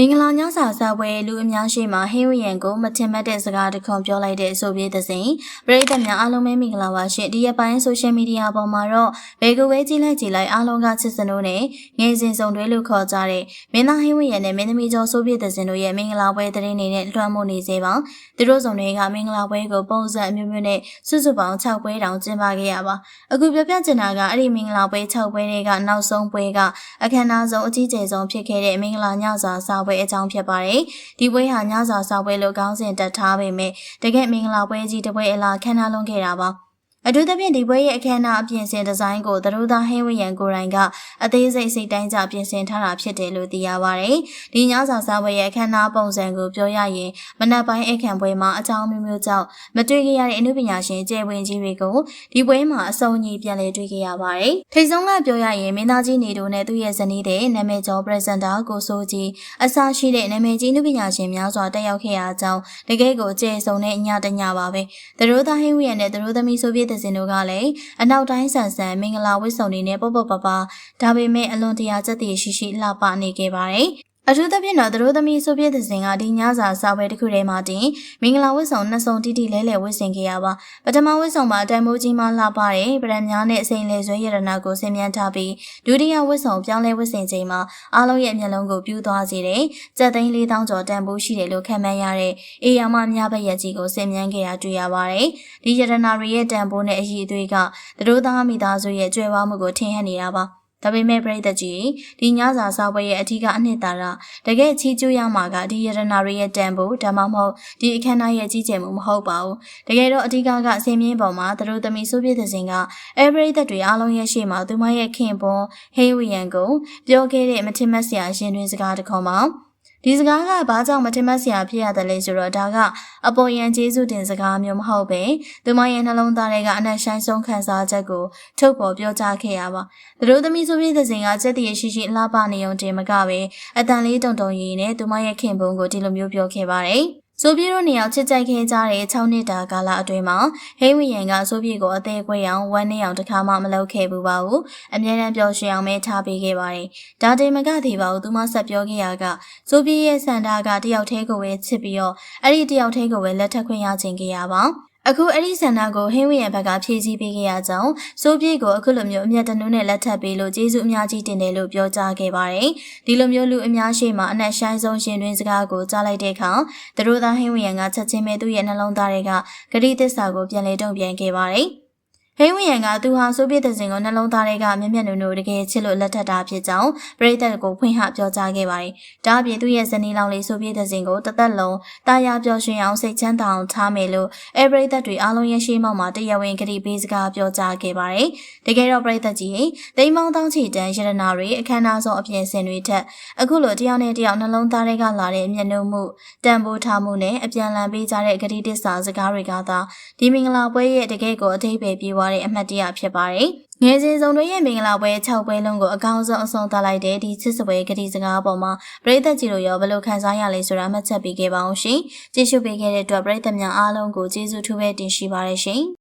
မင်္ဂလာညစာစားပွဲလူအများရှိမှဟင်းဝရံကိုမထင်မှတ်တဲ့စကားတစ်ခွန်ပြောလိုက်တဲ့အဆိုပြေးတဲ့စဉ်ပရိသတ်များအားလုံးပဲမင်္ဂလာပါရှင်ဒီရက်ပိုင်းဆိုရှယ်မီဒီယာပေါ်မှာတော့ဘယ်ကိုပဲကြည့်လိုက်ကြည့်လိုက်အားလုံးကချစ်စနိုးနဲ့ငယ်စဉ်ဆောင်တွဲလို့ခေါ်ကြတဲ့မင်းသားဟင်းဝရံနဲ့မင်းသမီးကျော်ဆိုပြေးတဲ့စဉ်တို့ရဲ့မင်္ဂလာပွဲသတင်းတွေနဲ့လွှမ်းမိုးနေစေပါသူတို့ဆောင်တွေကမင်္ဂလာပွဲကိုပုံစံအမျိုးမျိုးနဲ့စုစုပေါင်း6ပွဲတောင်ကျင်းပခဲ့ရပါအခုပြောပြချင်တာကအဲ့ဒီမင်္ဂလာပွဲ6ပွဲတွေကနောက်ဆုံးပွဲကအခမ်းအနားဆုံးအကြီးကျယ်ဆုံးဖြစ်ခဲ့တဲ့မင်္ဂလာညစာစားပွဲအကြောင်းဖြစ်ပါတယ်။ဒီပွဲဟာညစာစားပွဲလို့ခေါင်းစဉ်တက်ထားပေမဲ့တကယ်မင်္ဂလာပွဲကြီးတစ်ပွဲအလားခမ်းနားလုံးခဲ့တာပါ။ အထူးသဖြင့်ဒီပွဲရဲ့အခမ်းအနားအပြင်ဆင်ဒီဇိုင်းကိုသတို့သားဟင်းဝရံကိုရိုင်းကအသေးစိတ်စိတ်တိုင်းကြပြင်ဆင်ထားတာဖြစ်တယ်လို့သိရပါတယ်။ဒီညစာစားပွဲရဲ့အခမ်းအနားပုံစံကိုပြောရရင်မနက်ပိုင်းအခမ်းပွဲမှာအကြောင်းမျိုးမျိုးကြောင့်မတွေ့ခဲ့ရတဲ့အမှုပညာရှင်ကျယ်ဝင်ကြီးတွေကိုဒီပွဲမှာအစုံကြီးပြန်လည်တွေ့ခဲ့ရပါတယ်။ထိတ်ဆုံးကပြောရရင်မင်းသားကြီးနေတို့နဲ့သူ့ရဲ့ဇနီးတဲ့နာမည်ကျော်ပရက်ဇန်တာကိုစိုးကြီးအစားရှိတဲ့နာမည်ကြီးအမှုပညာရှင်များစွာတက်ရောက်ခဲ့ရကြောင်းတကယ်ကိုကျယ်စုံတဲ့ညတညပါပဲ။သတို့သားဟင်းဝရံနဲ့သတို့သမီးဆိုပြတဲ့စင်တို့ကလည်းအနောက်တိုင်းဆန်ဆန်မင်္ဂလာဝတ်စုံတွေနဲ့ပေါ့ပေါ့ပါပါဒါပေမဲ့အလွန်တရာစက်တည်ရှိရှိလှပနေခဲ့ပါတယ် အထူးသဖြင့်တော့သူတို့သမီးဆိုပြည့်တဲ့စဉ်ကဒီညစာစာပွဲတစ်ခုထဲမှာတင်မင်္ဂလာဝတ်ဆောင်နှစ်စုံတိတိလဲလဲဝတ်ဆင်ခဲ့ရပါပထမဝတ်ဆောင်မှာတန်မိုးကြီးမှလှပတဲ့ဗရန်များနဲ့အစိမ်လေဆွဲရတနာကိုဆင်မြန်းထားပြီးဒုတိယဝတ်ဆောင်ပြောင်းလဲဝတ်ဆင်ချိန်မှာအားလုံးရဲ့မျက်လုံးကိုပြူးသွားစေတဲ့ကြက်သိန်း၄000ကျော်တန်ဖိုးရှိတယ်လို့ခံမှန်းရတဲ့အေယာမများဘက်ရက်ကြီးကိုဆင်မြန်းခဲ့တာတွေ့ရပါတယ်ဒီရတနာတွေရဲ့တန်ဖိုးနဲ့အည်အသွေးကသူတို့သားမိသားစုရဲ့ကြွယ်ဝမှုကိုထင်ဟပ်နေတာပါ ဒါပေမဲ့ပြိတ္တကြီးဒီညစာစားပွဲရဲ့အထူးကအနှစ်သာရတကယ်ချီးကျူးရမှာကဒီယရနာတွေရဲ့တန်ဖို့ဒါမှမဟုတ်ဒီအခမ်းအနားရဲ့ကြီးကျယ်မှုမဟုတ်ပါဘူးတကယ်တော့အထူးကအစင်းမြင့်ပေါ်မှာသူတို့သမီးဆိုပြည့်တဲ့စဉ်ကအဲပရိသတ်တွေအားလုံးရဲ့ရှေ့မှာသူမရဲ့ခင်ပွန်ဟေးဝီယန်ကိုပြောခဲ့တဲ့မထင်မှတ်စရာရှင်တွင်စကားတစ်ခုမှာ ဒီစကားကဘာကြောင့်မထင်မှတ်စရာဖြစ်ရတယ်လဲဆိုတော့ဒါကအပေါ်ယံကျေးဇူးတင်စကားမျိုးမဟုတ်ပဲသူမရဲ့နှလုံးသားထဲကအနက်ဆိုင်ဆုံးခံစားချက်ကိုထုတ်ပေါ်ပြောကြားခဲ့ရပါသူတို့သမီးဆိုပြည့်တဲ့စဉ်ကစက်တရရှိရှိအလားပါနေုံတင်မကပဲအတန်လေးတုံတုံရည်နဲ့သူမရဲ့ခင်ပွန်းကိုဒီလိုမျိုးပြောခဲ့ပါတယ် ဆိုပြေတို့နေအောင်ချစ်ကြိုက်ခဲ့ကြတဲ့6နှစ်တာကာလအတွင်းမှာဟိဝီယန်ကဆိုပြေကိုအသေးခွဲအောင်ဝမ်းနေအောင်တခါမှမလုပ်ခဲ့ဘူးပါဘူးအမြဲတမ်းပျော်ရွှင်အောင်ပဲထားပေးခဲ့ပါတယ်ဒါတင်မကသေးပါဘူးသူမဆက်ပြောခဲ့ရကဆိုပြေရဲ့စန္ဒာကတယောက်တည်းကိုပဲချစ်ပြီးတော့အဲ့ဒီတယောက်တည်းကိုပဲလက်ထပ်ခွင့်ရခြင်းခဲ့ရပါ အခုအဲ့ဒီဆန္ဒကိုဟင်းဝရံဘက်ကဖြည့်ဆည်းပေးခဲ့ရကြောင်းစိုးပြေကိုအခုလိုမျိုးအမျက်တနုနဲ့လက်ထပ်ပေးလို့ကျေးဇူးအများကြီးတင်တယ်လို့ပြောကြားခဲ့ပါတယ်။ဒီလိုမျိုးလူအများရှိမှအနက်ရှိုင်းဆုံးရှင်တွင်စကားကိုကြားလိုက်တဲ့အခါသူတို့သားဟင်းဝရံကချက်ချင်းပဲသူ့ရဲ့နှလုံးသားတွေကဂရိသစ္စာကိုပြန်လည်တုံ့ပြန်ခဲ့ပါတယ်။ ဟိန်းဝရံကသူဟာဆိုဗီယက်တဲ့စင်ကိုနှလုံးသားတွေကမျက်မျက်နှုံနှုံတကယ်ချစ်လို့လက်ထပ်တာဖြစ်ကြောင်းပရိသတ်ကိုဖွင့်ဟပြောကြားခဲ့ပါတယ်။ဒါအပြင်သူ့ရဲ့ဇနီးလောင်လေးဆိုဗီယက်တဲ့စင်ကိုတသက်လုံးတာယာပျော်ရွှင်အောင်စိတ်ချမ်းသာအောင်ထားမယ်လို့အဲပရိသတ်တွေအားလုံးရဲ့ရှေ့မှောက်မှာတရားဝင်ကြိပေးစကားပြောကြားခဲ့ပါတယ်။တကယ်တော့ပရိသတ်ကြီးတိမ်မောင်းတောင်းချီတန်းရတနာတွေအခမ်းအနားဆုံးအပြင်ဆင်တွေထက်အခုလိုတယောက်နဲ့တယောက်နှလုံးသားတွေကလာတဲ့မျက်နှုံမှုတန်ဖိုးထားမှုနဲ့အပြန်လန်ပေးကြတဲ့ဂတိတစ္ဆာစကားတွေကသာဒီမင်္ဂလာပွဲရဲ့တကယ်ကိုအထိပ္ပယ်ပြေသွားတဲ့အမှတ်တရဖြစ်ပါတယ်။ငယ်စဉ်ဆုံးတွေရဲ့မင်္ဂလာပွဲ6ပွဲလုံးကိုအကောင်းဆုံးအဆုံးသတ်လိုက်တဲ့ဒီချစ်စပွဲဂတိစကားပေါ်မှာပရိသတ်ကြီးတို့ရောဘယ်လိုခံစားရလဲဆိုတာမှတ်ချက်ပေးခဲ့ပါအောင်ရှင်။ကြည့်ရှုပေးခဲ့တဲ့အတွက်ပရိသတ်များအားလုံးကိုကျေးဇူးထူးပဲတင်ရှိပါရရှင်။